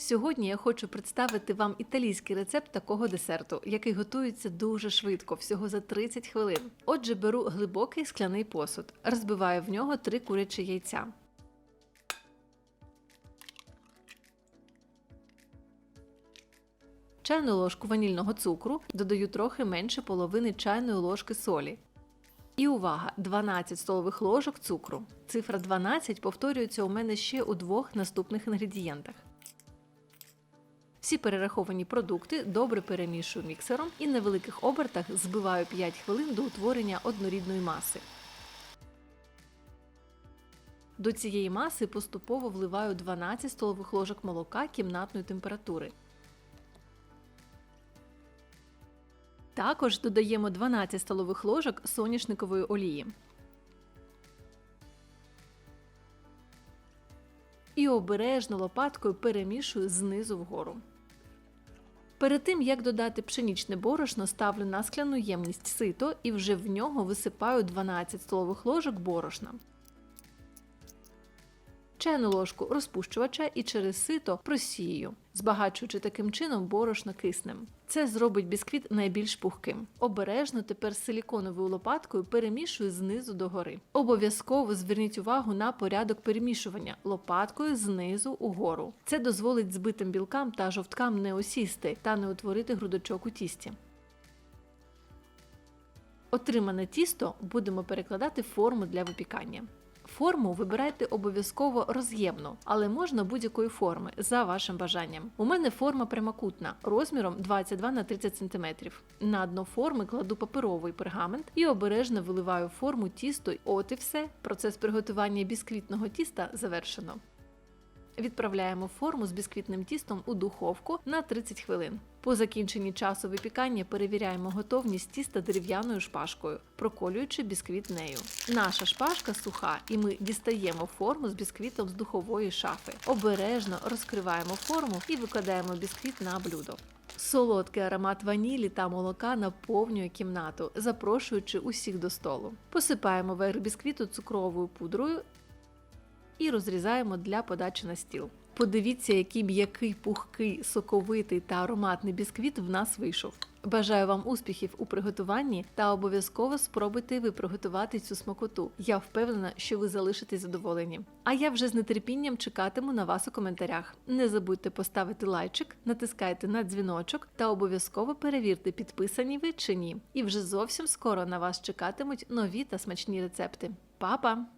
Сьогодні я хочу представити вам італійський рецепт такого десерту, який готується дуже швидко, всього за 30 хвилин. Отже, беру глибокий скляний посуд, розбиваю в нього три курячі яйця. Чайну ложку ванільного цукру додаю трохи менше половини чайної ложки солі. І увага! 12 столових ложок цукру. Цифра 12 повторюється у мене ще у двох наступних інгредієнтах. Всі перераховані продукти добре перемішую міксером і на великих обертах збиваю 5 хвилин до утворення однорідної маси. До цієї маси поступово вливаю 12 столових ложок молока кімнатної температури. Також додаємо 12 столових ложок соняшникової олії. І обережно лопаткою перемішую знизу вгору. Перед тим як додати пшенічне борошно, ставлю на скляну ємність сито і вже в нього висипаю 12 столових ложок борошна. Чайну ложку розпущувача і через сито просію, збагачуючи таким чином борошно киснем. Це зробить бісквіт найбільш пухким. Обережно тепер силіконовою лопаткою перемішую знизу до гори. Обов'язково зверніть увагу на порядок перемішування лопаткою знизу угору. Це дозволить збитим білкам та жовткам не осісти та не утворити грудочок у тісті. Отримане тісто будемо перекладати в форму для випікання. Форму вибирайте обов'язково роз'ємну, але можна будь-якої форми за вашим бажанням. У мене форма прямокутна розміром 22 на 30 см. На дно форми кладу паперовий пергамент і обережно виливаю форму тісто. От і все. Процес приготування бісквітного тіста завершено. Відправляємо форму з бісквітним тістом у духовку на 30 хвилин. По закінченні часу випікання перевіряємо готовність тіста дерев'яною шпажкою, проколюючи бісквіт нею. Наша шпажка суха, і ми дістаємо форму з бісквітом з духової шафи. Обережно розкриваємо форму і викладаємо бісквіт на блюдо. Солодкий аромат ванілі та молока наповнює кімнату, запрошуючи усіх до столу. Посипаємо верх бісквіту цукровою пудрою і розрізаємо для подачі на стіл. Подивіться, який м'який, пухкий, соковитий та ароматний бісквіт в нас вийшов. Бажаю вам успіхів у приготуванні та обов'язково спробуйте ви приготувати цю смакоту. Я впевнена, що ви залишитесь задоволені. А я вже з нетерпінням чекатиму на вас у коментарях. Не забудьте поставити лайчик, натискайте на дзвіночок та обов'язково перевірте, підписані ви чи ні. І вже зовсім скоро на вас чекатимуть нові та смачні рецепти. Па-па!